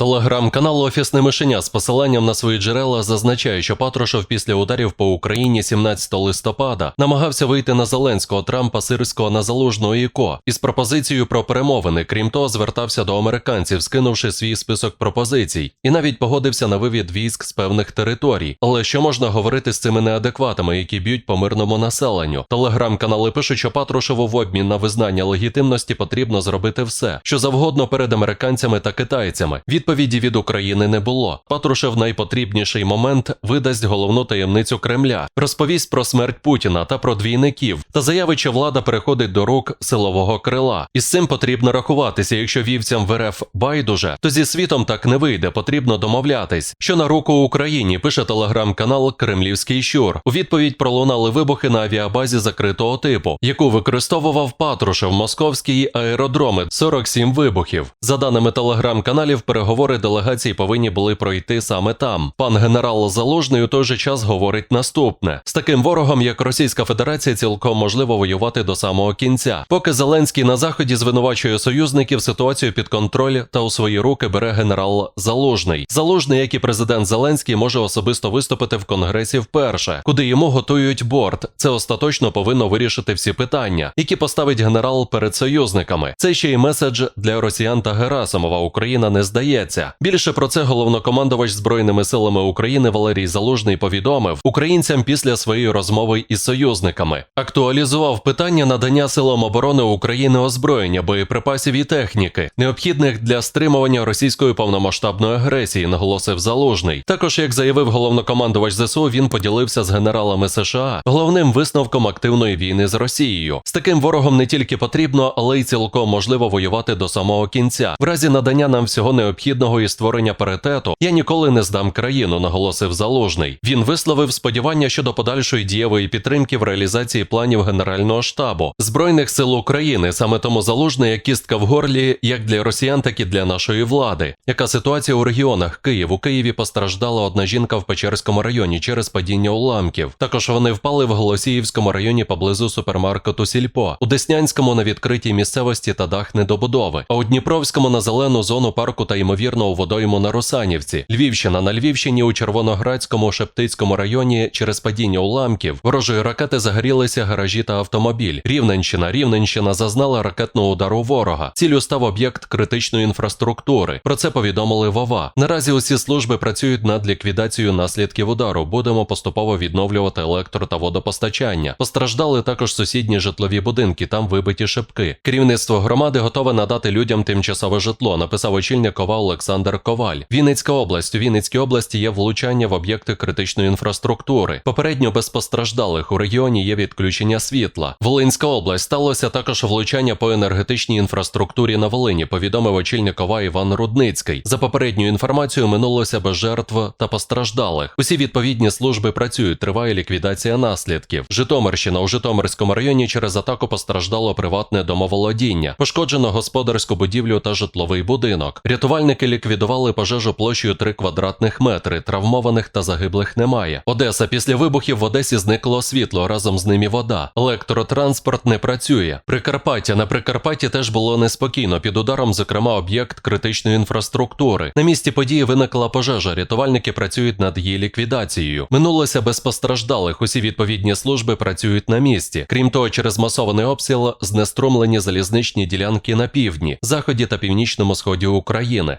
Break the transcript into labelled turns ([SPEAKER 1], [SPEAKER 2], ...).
[SPEAKER 1] Телеграм-канал Офісне мишеня з посиланням на свої джерела зазначає, що Патрушев після ударів по Україні 17 листопада намагався вийти на Зеленського, Трампа, Сирського на залужного і ко із пропозицією про перемовини. Крім того, звертався до американців, скинувши свій список пропозицій, і навіть погодився на вивід військ з певних територій. Але що можна говорити з цими неадекватами, які б'ють по мирному населенню? Телеграм-канали пишуть, що Патрушеву в обмін на визнання легітимності потрібно зробити все, що завгодно перед американцями та китайцями. Відповіді від України не було. Патрушев найпотрібніший момент видасть головну таємницю Кремля, розповість про смерть Путіна та про двійників, та заявить, що влада переходить до рук силового крила. І з цим потрібно рахуватися. Якщо вівцям в РФ байдуже, то зі світом так не вийде. Потрібно домовлятись. Що на руку Україні пише телеграм-канал Кремлівський Щур. У відповідь пролунали вибухи на авіабазі закритого типу, яку використовував Патрушев московський аеродроми 47 вибухів. За даними телеграм-каналів, переговори делегації повинні були пройти саме там. Пан генерал Залужний у той же час говорить наступне: з таким ворогом, як Російська Федерація, цілком можливо воювати до самого кінця. Поки Зеленський на заході звинувачує союзників, ситуацію під контроль та у свої руки бере генерал Залужний. Залужний, як і президент Зеленський, може особисто виступити в конгресі вперше, куди йому готують борт. Це остаточно повинно вирішити всі питання, які поставить генерал перед союзниками. Це ще й меседж для росіян та Герасимова. Україна не здається. Більше про це головнокомандувач збройними силами України Валерій Залужний повідомив українцям після своєї розмови із союзниками. Актуалізував питання надання силам оборони України озброєння, боєприпасів і техніки, необхідних для стримування російської повномасштабної агресії, наголосив Залужний. Також, як заявив головнокомандувач ЗСУ, він поділився з генералами США головним висновком активної війни з Росією. З таким ворогом не тільки потрібно, але й цілком можливо воювати до самого кінця. В разі надання нам всього необхідного і створення паритету я ніколи не здам країну, наголосив Залужний. Він висловив сподівання щодо подальшої дієвої підтримки в реалізації планів Генерального штабу збройних сил України. Саме тому Залужний як кістка в горлі як для росіян, так і для нашої влади. Яка ситуація у регіонах Київ? У Києві постраждала одна жінка в Печерському районі через падіння уламків. Також вони впали в Голосіївському районі поблизу супермаркету Сільпо, у Деснянському на відкритій місцевості та дах недобудови, а у Дніпровському на зелену зону парку та ймовірно у водойму на Русанівці. Львівщина на Львівщині у Червоноградському Шептицькому районі через падіння уламків ворожої ракети загорілися гаражі та автомобіль. Рівненщина, Рівненщина зазнала ракетного удару ворога. Цілю став об'єкт критичної інфраструктури. Про це повідомили Вова. Наразі усі служби працюють над ліквідацією наслідків удару. Будемо поступово відновлювати електро та водопостачання. Постраждали також сусідні житлові будинки. Там вибиті шибки. Керівництво громади готове надати людям тимчасове житло. Написав очільник КОВА Олександр Коваль. Вінницька область. У Вінницькій області є влучання в об'єкти критичної інфраструктури. Попередньо без постраждалих у регіоні є відключення світла. Волинська область сталося також влучання по енергетичній інфраструктурі на Волині. Повідомив очільник КОВА Іван Рудницький. За попередньою інформацією минулося без жертв та постраждалих. Усі відповідні служби працюють. Триває ліквідація наслідків. Житомирщина у Житомирському районі через атаку постраждало приватне домоволодіння. Пошкоджено господарську будівлю та житловий будинок. Рятувальники ліквідували пожежу площею 3 квадратних метри. Травмованих та загиблих немає. Одеса після вибухів в Одесі зникло світло разом з ним і вода. Електротранспорт не працює. Прикарпаття на Прикарпатті теж було неспокійно. Під ударом, зокрема, об'єкт критичної інфраструктури. На місці події виникла пожежа. Рятувальники працюють над її ліквідацією. Минулося без постраждалих. Усі відповідні служби працюють на місці. Крім того, через масований обстріл знеструмлені залізничні ділянки на півдні, заході та північному сході України.